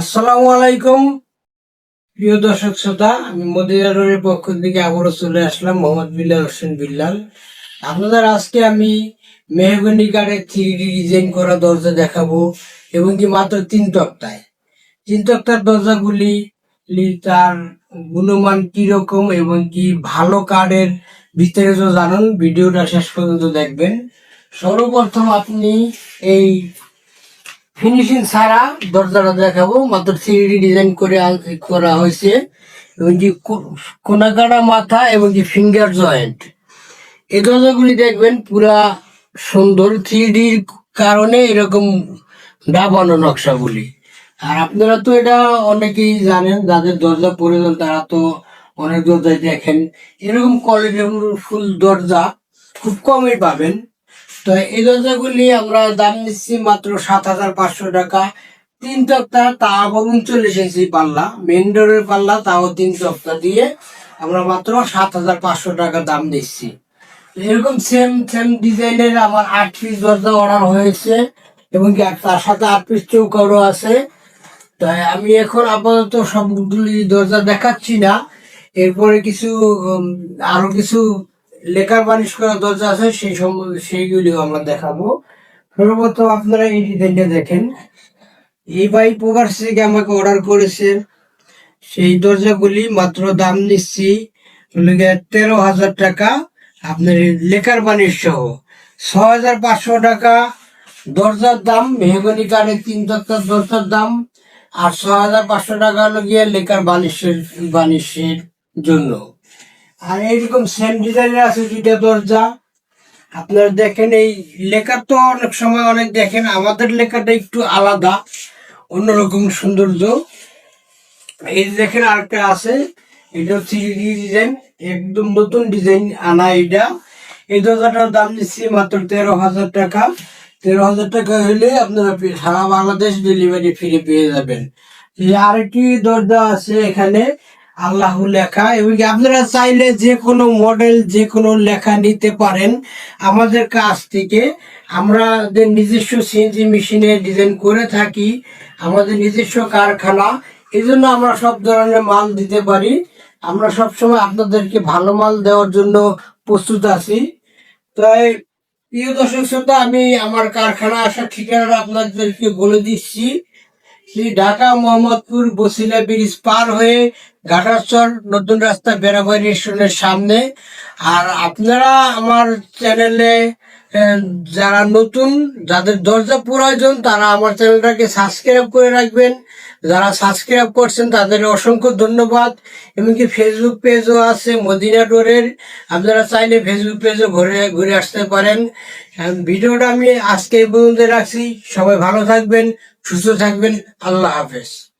আসসালামু আলাইকুম। প্রিয় দর্শক শ্রোতা, আমি মদিনারের পক্ষ থেকে আবারও চলে আসলাম, মোহাম্মদ বিল্লাল হোসেন বিল্লাল। আপনাদের আজকে আমি মেহগনি কাঠের থ্রি ডি ডিজাইন করা দরজা দেখাবো, এবং কি মাত্র তিন তক্তায়। তিন তক্তার দরজাগুলি তার গুণমান কীরকম এবং কি ভালো কাঠের ভিতরে তো জানুন, ভিডিওটা শেষ পর্যন্ত দেখবেন। সর্বপ্রথম আপনি এই ফিনিশিং ছাড়া দরজাটা দেখাবো, মাত্র থ্রি ডিজাইন করে করা হয়েছে, এবং কো- কোনাকাটা মাথা এবং কি ফিঙ্গার জয়েন্ট এই দরজাগুলি দেখবেন পুরা সুন্দর থ্রি কারণে এরকম ডাবানো নকশাগুলি। আর আপনারা তো এটা অনেকেই জানেন, যাদের দরজা প্রয়োজন তারা তো অনেক দরজায় দেখেন। এরকম কোয়ালিটির ফুল দরজা খুব কমই পাবেন। তো এই দরজাগুলি আমরা দাম নিচ্ছি মাত্র সাত হাজার পাঁচশো টাকা। তিন তক্তা তাও উনচল্লিশ ইঞ্চি পাল্লা। মেন ডোরের পাল্লা তাও তিন তক্তা দিয়ে আমরা মাত্র সাত হাজার পাঁচশো টাকা দাম দিচ্ছি এরকম সেম সেম ডিজাইনের আমার আট পিস দরজা অর্ডার হয়েছে এবং তার সাথে আট পিস চৌকারও আছে। তাই আমি এখন আপাতত সবগুলি দরজা দেখাচ্ছি না। এরপরে কিছু আরও কিছু লেখার বানিশ করা দরজা আছে, সেই সম্বন্ধে সেইগুলিও আমরা দেখাবো। সর্বপ্রথম আপনারা এই ডিজাইনটা দেখেন। এই ভাই প্রবাস থেকে আমাকে অর্ডার করেছে। সেই দরজাগুলি মাত্র দাম নিচ্ছি তেরো হাজার টাকা। আপনার লেখার বানিশ সহ ছ হাজার পাঁচশো টাকা। দরজার দাম, মেহগনি কাঠের তিন তক্তার দরজার দাম। আর ছ হাজার পাঁচশো টাকা হলো গিয়ে লেখার বানিশের বানিশের জন্য। আর এইরকম সেম ডিজাইনের আছে দুইটা দরজা। আপনারা দেখেন, এই লেখা তো অনেক সময় অনেক দেখেন, আমাদের লেখাটা একটু আলাদা, অন্যরকম সৌন্দর্য। এই দেখেন আরেকটা আছে, এটা থ্রি ডি ডিজাইন একদম নতুন ডিজাইন আনা এটা। এই দরজাটার দাম নিচ্ছি মাত্র তেরো হাজার টাকা। তেরো হাজার টাকা হলে আপনারা সারা বাংলাদেশ ডেলিভারি ফ্রি পেয়ে যাবেন। আরেকটি দরজা আছে এখানে আল্লাহ লেখা। এবং আপনারা চাইলে যে কোনো মডেল যে কোনো লেখা নিতে পারেন। আমাদের কাছ থেকে আমাদের নিজস্ব সিএনজি মেশিনে ডিজাইন করে থাকি। আমাদের নিজস্ব কারখানা। এই জন্য আমরা সব ধরনের মাল দিতে পারি। আমরা সবসময় আপনাদেরকে ভালো মাল দেওয়ার জন্য প্রস্তুত আছি। তাই প্রিয় দর্শক শ্রোতা, আমি আমার কারখানা আসার ঠিকানাটা আপনাদেরকে বলে দিচ্ছি। শ্রী ঢাকা মোহাম্মদপুর বসিলা ব্রিজ পার হয়ে ঘাটাচর নতুন রাস্তা বেড়াবাড়ি রেস্টুরেন্টের সামনে। আর আপনারা আমার চ্যানেলে যারা নতুন, যাদের দরজা প্রয়োজন, তারা আমার চ্যানেলটাকে সাবস্ক্রাইব করে রাখবেন। যারা সাবস্ক্রাইব করছেন, তাদের অসংখ্য ধন্যবাদ। এমনকি ফেসবুক পেজও আছে, মদিনা ডোরের। আপনারা চাইলে ফেসবুক পেজও ঘুরে ঘুরে আসতে পারেন। ভিডিওটা আমি আজকে পর্যন্ত রাখছি। সবাই ভালো থাকবেন, সুস্থ থাকবেন। আল্লাহ হাফেজ।